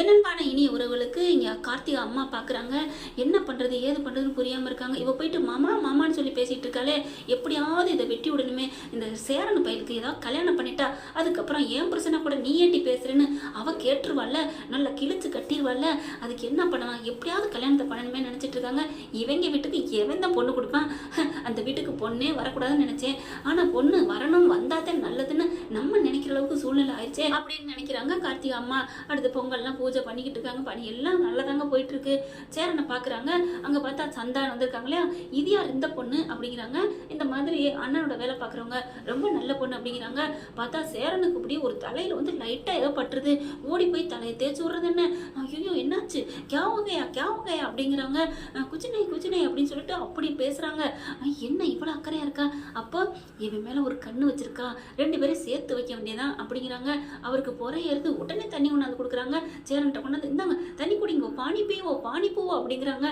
என்னன்பான இனிய உறவுகளுக்கு இங்கே கார்த்திகா அம்மா பார்க்குறாங்க என்ன பண்ணுறது ஏது பண்ணுறதுன்னு புரியாமல் இருக்காங்க. இவள் போயிட்டு மாமா மாமான்னு சொல்லி பேசிகிட்டு இருக்காளே. எப்படியாவது இதை வெட்டி விடணுமே. இந்த சேரன் பையனுக்கு ஏதாவது கல்யாணம் பண்ணிட்டா அதுக்கப்புறம் ஏன் பிரச்சனை கூட நீ ஏட்டி பேசுகிறேன்னு அவள் கேட்டுருவாள்ல. நல்லா கிழிச்சு கட்டிடுவாள்ல அதுக்கு என்ன பண்ணலாம்? எப்படியாவது கல்யாணத்தை பண்ணணுமே நினச்சி வச்சுருக்காங்க இவங்க வீட்டுக்கு எவன் தான் பொண்ணு கொடுப்பான்? அந்த வீட்டுக்கு பொண்ணே வரக்கூடாதுன்னு நினச்சேன். ஆனால் பொண்ணு வரணும் வந்தாதான் நல்லதுன்னு நம்ம நினைக்கிற அளவுக்கு சூழ்நிலை ஆயிடுச்சே அப்படின்னு நினைக்கிறாங்க கார்த்திகா அம்மா. அடுத்து பொங்கல்லாம் பூஜை பண்ணிக்கிட்டு இருக்காங்க. பணி எல்லாம் நல்லதாங்க போயிட்டு இருக்கு சேரனை பார்க்குறாங்க அங்கே பார்த்தா சந்தான் வந்திருக்காங்க இல்லையா? இது யார் இந்த பொண்ணு? அப்படிங்கிறாங்க. இந்த மாதிரி அண்ணனோட வேலை பார்க்குறவங்க ரொம்ப நல்ல பொண்ணு அப்படிங்கிறாங்க. பார்த்தா சேரனுக்கு இப்படி ஒரு தலையில் வந்து லைட்டாக ஏதோ பட்டுருது. ஓடி போய் தலையை தேய்ச்சி விட்றது என்ன? ஐயோ என்னாச்சு? கேவகையா கேவகையா அப்படிங்கிறாங்க. குச்சினை குச்சினை அப்படின்னு சொல்லிட்டு அப்படி பேசுகிறாங்க என்ன இவ்வளோ அக்கறையாக இருக்கா? அப்போ இவன் மேலே ஒரு கண்ணு வச்சிருக்கா. ரெண்டு பேரும் சேர்த்து வைக்க வேண்டியதான் அப்படிங்கிறாங்க. அவருக்கு பொறை ஏறுது உடனே தண்ணி கொண்டாந்து கொடுக்குறாங்க. சேரன்ட்ட கொண்டாந்து இந்தாங்க தண்ணி குடிங்கோ பானி பீவோ பானி பூவோ அப்படிங்கிறாங்க.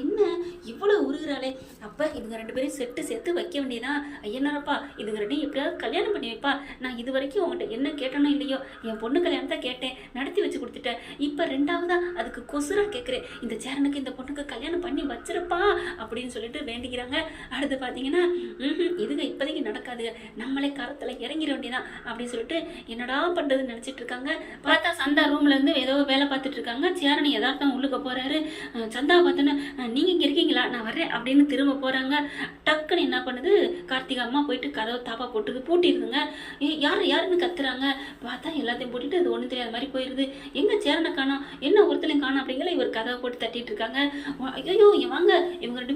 என்ன? இவ்வளோ உருகிறாளே. அப்போ இதுங்க ரெண்டு பேரும் செட்டு சேர்த்து வைக்க வேண்டியதான் ஐயனாரப்பா இதுங்க ரெண்டையும் எப்படியாவது கல்யாணம் பண்ணி வைப்பா. நான் இது வரைக்கும் உங்கள்கிட்ட என்ன கேட்டனோ இல்லையோ என் பொண்ணு கல்யாணம் தான் கேட்டேன். நடத்தி வச்சு கொடுத்துட்டேன் இப்போ ரெண்டாவதா அதுக்கு கொசுரா கேட்குறேன் இந்த சேரனுக்கு இந்த பொண்ணுக்கு கல்யாணம் பண்ணி வச்சிருப்பா அப்படின்னு சொல்லிட்டு வேண்டிக்கிறாங்க. அடுத்து பார்த்தீங்கன்னா இதுங்க இப்போதைக்கு நடக்காது நம்மளே கரத்தில் இறங்கிட வேண்டியதான் அப்படின்னு சொல்லிட்டு என்னடா பண்ணுறதுன்னு நினச்சிட்டு இருக்காங்க. பார்த்தா சந்தா ரூம்ல இருந்து ஏதோ வேலை பார்த்துட்டு இருக்காங்க. சேரணி எதார்த்தம் உள்ளுக்க போறாரு. சந்தா பார்த்தோன்னா நீங்கள் நீங்க இங்க வரீங்களா நான் வர்றேன் அப்படின்னு திரும்ப போகிறாங்க டக்குன்னு என்ன பண்ணுது? கார்த்திகா அம்மா போயிட்டு கதவை தாப்பா போட்டுது. பூட்டிடுதுங்க ஏ யார் யாருன்னு கத்துறாங்க. பார்த்தா எல்லாத்தையும் போட்டுட்டு அது ஒன்றும் தெரியாத மாதிரி போயிடுது எங்கே சேரனை காணோம்? என்ன ஒருத்தலையும் காணோம் அப்படிங்கிற இவர் கதவை போட்டு தட்டிட்டு இருக்காங்க. ஐயோ வாங்க. இவங்க ரெண்டு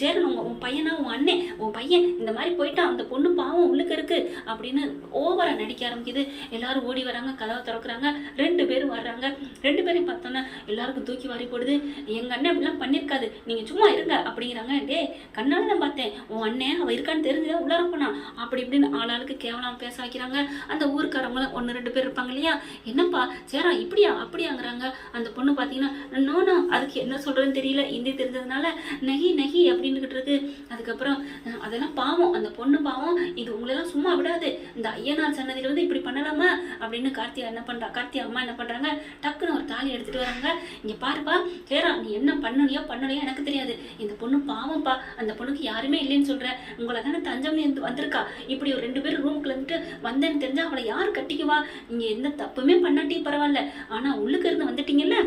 சேரணும் உன் பையனா உன் அண்ணன் உன் பையன் இந்த மாதிரி போயிட்டான் அந்த பொண்ணு பாவம் உள்ளுக்கு இருக்கு அப்படின்னு ஓவரா நடிக்க ஆரம்பிக்குது. எல்லாரும் ஓடி வராங்க கதவை திறக்கிறாங்க ரெண்டு பேரும் வர்றாங்க. ரெண்டு பேரையும் பார்த்தோன்னா எல்லாருக்கும் தூக்கி வாரி போடுது. எங்க அண்ணன் அப்படிலாம் பண்ணியிருக்காது நீங்க சும்மா இருங்க அப்படிங்கிறாங்க. டே கண்ணால நான் பார்த்தேன் உன் அண்ணன் அவ இருக்கான்னு தெரிஞ்சுதான் உள்ளார போனான் அப்படி இப்படின்னு ஆளாளுக்கு கேவலம் பேச வைக்கிறாங்க. அந்த ஊருக்காரவங்களும் ஒன்று ரெண்டு பேர் இருப்பாங்க இல்லையா? என்னப்பா சேரா இப்படியா அப்படியாங்கிறாங்க. அந்த பொண்ணு பார்த்தீங்கன்னா நோனா அதுக்கு என்ன சொல்றதுன்னு தெரியல இந்தி தெரிஞ்சதுனால நகி நகி அப்படின்னுகிட்டு இருக்கு அதுக்கப்புறம் அதெல்லாம் பாவம். அந்த பொண்ணு பாவம். இது உங்களெல்லாம் சும்மா விடாது. இந்த ஐயனார் சன்னதியில வந்து இப்படி பண்ணலாமா? அப்படின்னு கார்த்திகா என்ன பண்றா? கார்த்திகா அம்மா என்ன பண்றாங்க? டக்குன்னு ஒரு தாலி எடுத்துட்டு வராங்க. இங்க பாருப்பா சேரா நீ என்ன பண்ணலையோ பண்ணலையோ எனக்கு தெரியாது. இந்த பொண்ணு பாவம்ப்பா. அந்த பொண்ணுக்கு யாருமே இல்லைன்னு சொல்ற. உங்களை தானே தஞ்சம்ல இருந்து வந்திருக்கா. இப்படி ஒரு ரெண்டு பேரும் ரூமுக்குள்ள இருந்துட்டு வந்தேன்னு தெரிஞ்சா அவளை யார் கட்டிக்குவா? நீங்க எந்த தப்புமே பண்ணாட்டி பரவாயில்ல. ஆனா உள்ளுக்கு இருந்து வந்துட்டீங்கல்ல?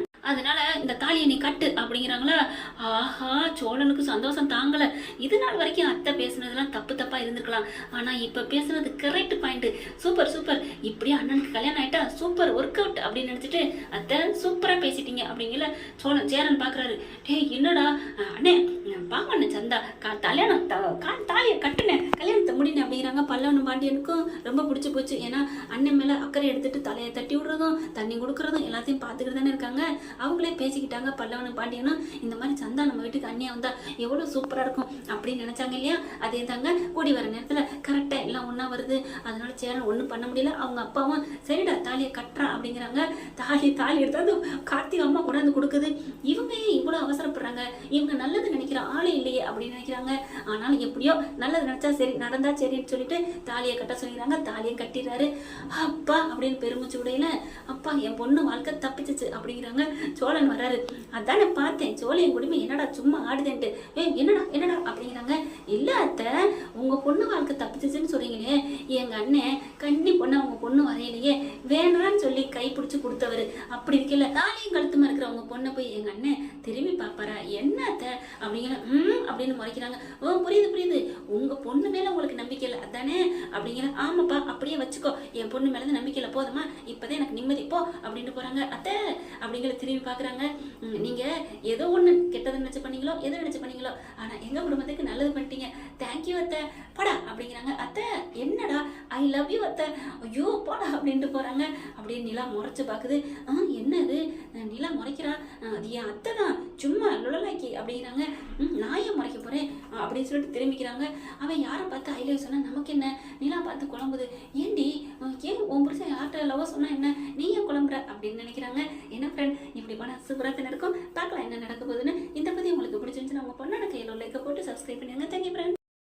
சந்தோஷம் தாங்கல. இது நாள் வரைக்கும் அத்தை பேசுனதெல்லாம் தப்பு தப்பா இருந்திருக்கலாம் ஆனா இப்ப பேசுனது கரெக்ட் பாயிண்ட் சூப்பர் சூப்பர். இப்படியே அண்ணனுக்கு கல்யாணம் ஆயிட்டா சூப்பர் ஒர்க் அவுட் அப்படின்னு நினைச்சிட்டு அத்தை சூப்பரா பேசிட்டீங்க அப்படிங்கல சோழன் சேரன் பாக்குறாரு. டேய் என்னடா? அண்ணே பாவண்ண சந்தா. கா கல்யாணம் த- கா- தாலியை கட்டுனேன். கல்யாணத்தை முடினேன் அப்படிங்கிறாங்க பல்லவனும் பாண்டியனுக்கும் ரொம்ப பிடிச்சி போச்சு. ஏன்னா அண்ணன் மேல அக்கறை எடுத்துட்டு தலையை தட்டி விடுறதும் தண்ணி கொடுக்குறதும் எல்லாத்தையும் பார்த்துக்கிட்டு தானே இருக்காங்க. அவங்களே பேசிக்கிட்டாங்க பல்லவனும் பாண்டியனும். இந்த மாதிரி சந்தா நம்ம வீட்டுக்கு அண்ணியா வந்தா எவ்வளவு சூப்பராக இருக்கும் அப்படின்னு நினைச்சாங்க இல்லையா? அதே தாங்க கூடி வர நேரத்தில் கரெக்டாக எல்லாம் ஒன்றா வருது. அதனால சேரன் ஒன்றும் பண்ண முடியல. அவங்க அப்பாவும் சரிடா தாலியை கட்டுறா அப்படிங்கிறாங்க. தாலி தாலி எடுத்தாந்து கார்த்திகை அம்மா கொண்டாந்து கொடுக்குது. இவங்க ஏன் அவசரப்படுறாங்க? இவங்க நல்லது நினைக்கிற ஆளே இல்லையே அப்படின்னு நினைக்கிறாங்க. ஆனாலும் எப்படியோ நல்லது நினச்சா சரி நடந்தா சரின்னு சொல்லிட்டு தாலியை கட்ட சொல்லிடுறாங்க. தாலியை கட்டிடுறாரு. அப்பா அப்படின்னு பெருமிச்சு உடையில அப்பா என் பொண்ணு வாழ்க்கை தப்பிச்சிச்சு அப்படிங்கிறாங்க. சோழன் வராரு அதானே பார்த்தேன் சோழியன் குடும்பம் என்னடா சும்மா ஆடுதேன்ட்டு. ஏ என்னடா என்னடா அப்படிங்கிறாங்க. அத்தை உங்க பொண்ணு வாழ்க்கை தப்பிச்சிச்சுன்னு சொல்றீங்களே. எங்க அண்ணன் கண்ணி உங்க அவங்க பொண்ணு வரையிலேயே. வேணான்னு சொல்லி கை பிடிச்சு கொடுத்தவரு. அப்படி இருக்கல தாலியும் கழுத்துமா இருக்கிற உங்க பொண்ணை போய் எங்க அண்ணன் திரும்பி பாப்பாரா என்ன அத்தை? அப்படிங்கிற ம் அப்படின்னு முறைக்கிறாங்க. ஓ புரியுது புரியுது. பொண்ணு மேல உங்களுக்கு நம்பிக்கை இல்லை அதானே? அப்படிங்கிற ஆமாப்பா அப்படியே வச்சுக்கோ. என் பொண்ணு மேலே நம்பிக்கை இல்லை போதுமா? இப்போதான் எனக்கு நிம்மதி போ அப்படின்னு போறாங்க. அத்தை அப்படிங்கிற திரும்பி பாக்குறாங்க. நீங்கள் நீங்க ஏதோ ஒண்ணு கெட்டது நினைச்சு பண்ணீங்களோ எதை நினைச்சு பண்ணீங்களோ ஆனா எங்க குடும்பத்துக்கு நல்லது பண்ணிட்டீங்க. தேங்க்யூ அத்தை. படா அப்படிங்கிறாங்க. அத்தை என்னடா? ஐ லவ் யூ அத்தை. ஐயோ போடா அப்படின்ட்டு போறாங்க. அப்படின்னு நிலா முறைச்சு பார்க்குது ஆ என்னது? நிலா முறைக்கிறா? அது என் அத்தை தான். சும்மா லுழலாக்கி அப்படிங்கிறாங்க. ம், நான் ஏன் முறைக்க போறேன்? அப்படின்னு சொல்லிட்டு திரும்பிக்கிறாங்க. அவன் யாரை பார்த்து ஐ லவ் சொன்னா நமக்கு என்ன? நிலா பார்த்து குழம்புது. ஏண்டி ஏன் உன் புருஷன் யார்கிட்ட லவ் சொன்னா என்ன? நீ ஏன் குழம்புற? அப்படின்னு நினைக்கிறாங்க. என்ன ஃப்ரெண்ட் இப்படி போனால் சூப்பராக நடக்கும். பார்க்கலாம் என்ன நடக்க போகுதுன்னு. இந்த பற்றி உங்களுக்கு பிடிச்சிருந்துச்சு நம்ம பொண்ணான கையில் லைக்கை போட்டு சப்ஸ்கிரைப் பண்ணிடுங்க. Thank you friend